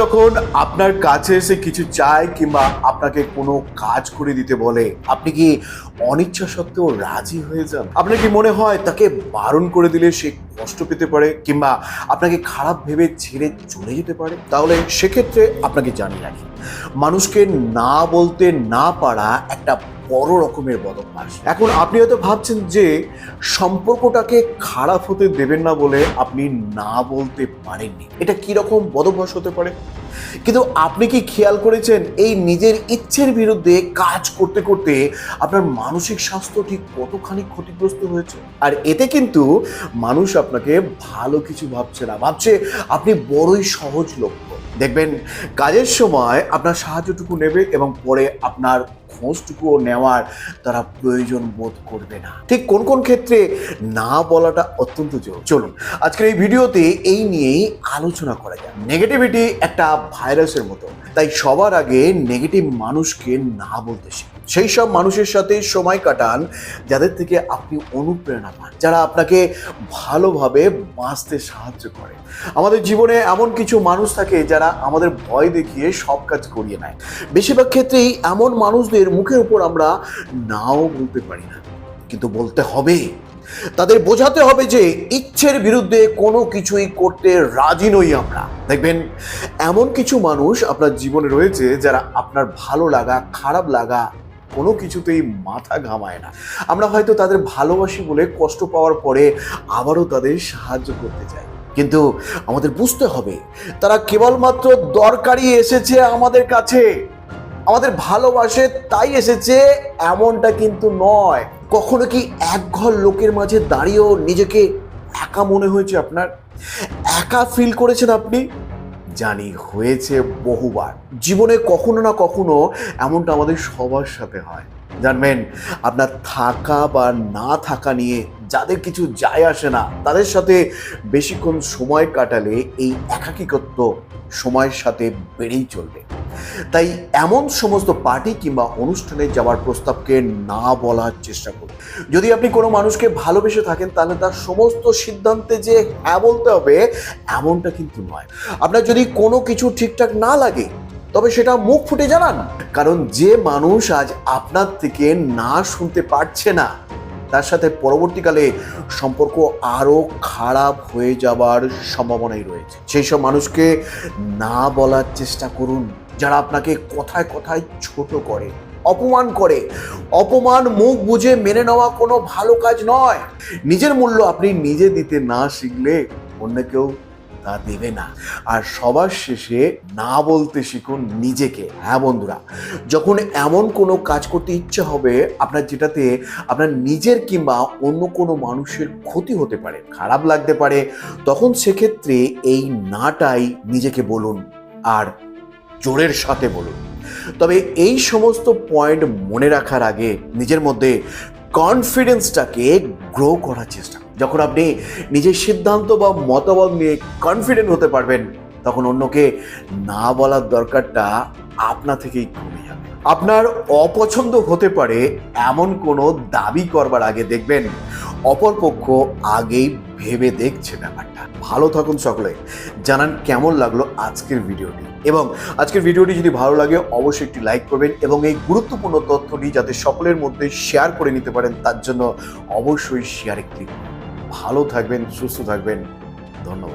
যখন আপনার কাছে এসে কিছু চায় কিংবা আপনাকে কোনো কাজ করে দিতে বলে, আপনি কি অনিচ্ছা সত্ত্বেও রাজি হয়ে যান? আপনার কি মনে হয় তাকে বারণ করে দিলে সে কষ্ট পেতে পারে কিংবা আপনাকে খারাপ ভেবে ছেড়ে চলে যেতে পারে? তাহলে সেক্ষেত্রে আপনাকে জানিয়ে রাখি, মানুষকে না বলতে না পারা একটা বড় রকমের বদভ্যাস এখন আপনি হয়তো ভাবছেন যে সম্পর্কটাকে খারাপ হতে দেবেন না বলে আপনি না বলতে পারেননি। এটা কি রকম বদভ্যাস হতে পারে? কিন্তু আপনি কি খেয়াল করেছেন এই নিজের ইচ্ছের বিরুদ্ধে কাজ করতে করতে আপনার মানসিক স্বাস্থ্য ঠিক কতখানি ক্ষতিগ্রস্ত হয়েছে? আর এতে কিন্তু মানুষ আপনাকে ভালো কিছু ভাবছে না। ভাবছে আপনি বড়ই সহজ লক্ষ্য দেখবেন কাজের সময় আপনার সাহায্যটুকু নেবে এবং পরে আপনার খোঁজটুকুও নেওয়ার তারা প্রয়োজন বোধ করবে না। ঠিক কোন কোন ক্ষেত্রে না বলাটা অত্যন্ত জরুরি। চলুন, আজকের এই ভিডিওতে এই নিয়েই আলোচনা করা যায় নেগেটিভিটি একটা ভাইরাসের মতো, তাই সবার আগে নেগেটিভ মানুষকে না বলতে শিখুন। সেই সব মানুষের সাথে সময় কাটান যাদের থেকে আপনি অনুপ্রেরণা পান, যারা আপনাকে ভালোভাবে বাঁচতে সাহায্য করে। আমাদের জীবনে এমন কিছু মানুষ থাকে যারা আমাদের ভয় দেখিয়ে সব কাজ করিয়ে নেয়। বেশিরভাগ ক্ষেত্রেই এমন মানুষদের মুখের উপর আমরা নাও বলতে পারি না। কিন্তু বলতে হবে। তাদের বোঝাতে হবে যে ইচ্ছের বিরুদ্ধে কোনো কিছুই করতে রাজি নই আমরা। দেখবেন, এমন কিছু মানুষ আপনার জীবনে রয়েছে যারা আপনার ভালো লাগা, খারাপ লাগা কোনো কিছুতেই মাথা ঘামায় না। আমরা হয়তো তাদের ভালোবাসি বলে কষ্ট পাওয়ার পরে আবারও তাদের সাহায্য করতে চাই। কিন্তু আমাদের বুঝতে হবে, তারা কেবলমাত্র দরকারি এসেছে আমাদের কাছে। আমাদের ভালোবাসে, তাই এসেছে এমনটা কিন্তু নয়। কখনো কি এক ঘর লোকের মাঝে দাঁড়িয়েও নিজেকে একা মনে হয়েছে আপনার? একা ফিল করেছেন আপনি? জানি, হয়েছে বহুবার। জীবনে কখনো না কখনো এমনটা আমাদের সবার সাথে হয়। জানবেন, আপনার থাকা বা না থাকা নিয়ে যাদের কিছু যায় আসে না, তাদের সাথে বেশিক্ষণ সময় কাটালে এই একাকিকত্ব সময়ের সাথে বেড়েই চলবে। তাই এমন সমস্ত পার্টি কিংবা অনুষ্ঠানে যাওয়ার প্রস্তাবকে না বলার চেষ্টা করুন। যদি আপনি কোনো মানুষকে ভালোবেসে থাকেন, তাহলে তার সমস্ত সিদ্ধান্তে যে হ্যাঁ বলতে হবে, এমনটা কিন্তু নয়। আপনার যদি কোনো কিছু ঠিকঠাক না লাগে, তবে সেটা মুখ ফুটে জানান। কারণ যে মানুষ আজ আপনার থেকে না শুনতে পারছে না তার সাথে পরবর্তীকালে সম্পর্ক আরও খারাপ হয়ে যাওয়ার সম্ভাবনাই রয়েছে। সেই সব মানুষকে না বলার চেষ্টা করুন। যারা আপনাকে কথায় কথায় ছোট করে, অপমান করে। অপমান মুখ বুঝে মেনে নেওয়া কোনো ভালো কাজ নয়। নিজের মূল্য আপনি নিজে দিতে না শিখলে অন্য কেউ তা দেবে না। আর সবার শেষে না বলতে শিখুন নিজেকে। হ্যাঁ বন্ধুরা, যখন এমন কোনো কাজ করতে ইচ্ছে হবে, আপনার যেটাতে আপনার নিজের কিংবা অন্য কোনো মানুষের ক্ষতি হতে পারে, খারাপ লাগতে পারে, তখন সেক্ষেত্রে এই নাটাই নিজেকে বলুন আর জোরের সাথে বলুন। তবে এই সমস্ত পয়েন্ট মনে রাখার আগে নিজের মধ্যে কনফিডেন্সটাকে গ্রো করার চেষ্টা যখন আপনি নিজের সিদ্ধান্ত বা মতামত নিয়ে কনফিডেন্ট হতে পারবেন, তখন অন্যকে না বলার দরকারটা আপনা থেকেই কমে যাবে। আপনার অপছন্দ হতে পারে এমন কোনো দাবি করবার আগে দেখবেন, অপরপক্ষ আগেই ভেবে দেখছে ব্যাপারটা। ভালো থাকুন সকলে। জানান কেমন লাগল আজকের ভিডিওটি। এবং আজকের ভিডিওটি যদি ভালো লাগে, অবশ্যই একটি লাইক করবেন এবং এই গুরুত্বপূর্ণ তথ্যটি যাতে সকলের মধ্যে শেয়ার করে নিতে পারেন, তার জন্য অবশ্যই শেয়ারে ক্লিক। ভালো থাকবেন, সুস্থ থাকবেন। ধন্যবাদ।